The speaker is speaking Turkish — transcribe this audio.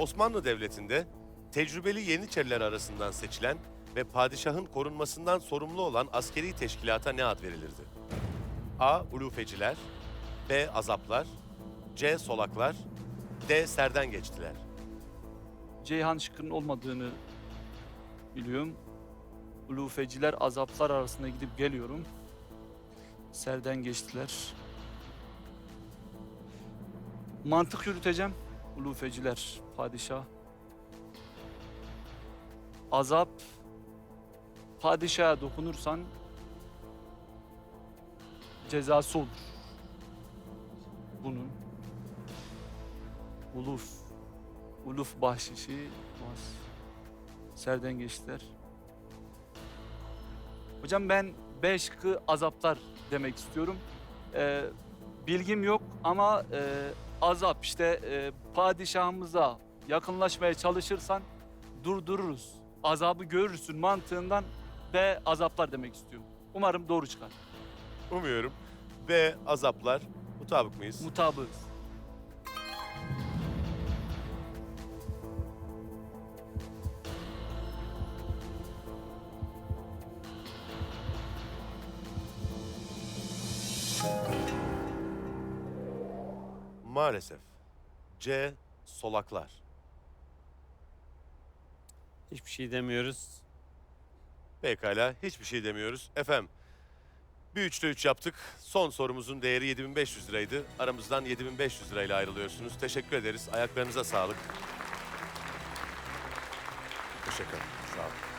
Osmanlı Devleti'nde tecrübeli Yeniçeriler arasından seçilen ve padişahın korunmasından sorumlu olan askeri teşkilata ne ad verilirdi? A. Ulufeciler B. Azaplar C. Solaklar D. Serden geçtiler. Ceyhan şıkkının olmadığını biliyorum. Ulufeciler azaplar arasında gidip geliyorum. Serden geçtiler. Mantık yürüteceğim. Ulufeciler, padişah. Azap, padişaha dokunursan cezası olur. Bunun. Uluf, Uluf bahşişi var. Serden geçtiler. Hocam ben B şıkkı azaplar demek istiyorum. Ee, bilgim yok ama e, azap işte e, padişahımıza yakınlaşmaya çalışırsan durdururuz. Azabı görürsün mantığından B azaplar demek istiyorum. Umarım doğru çıkar. Umuyorum. B. Azaplar. Mutabık mıyız? Mutabığız. Maalesef. C. Solaklar. Hiçbir şey demiyoruz. Pekala hiçbir şey demiyoruz. Efendim bir üçte üç yaptık. Son sorumuzun değeri 7500 liraydı. Aramızdan 7500 lirayla ayrılıyorsunuz. Teşekkür ederiz. Ayaklarınıza sağlık. Teşekkür ederim. Sağ olun.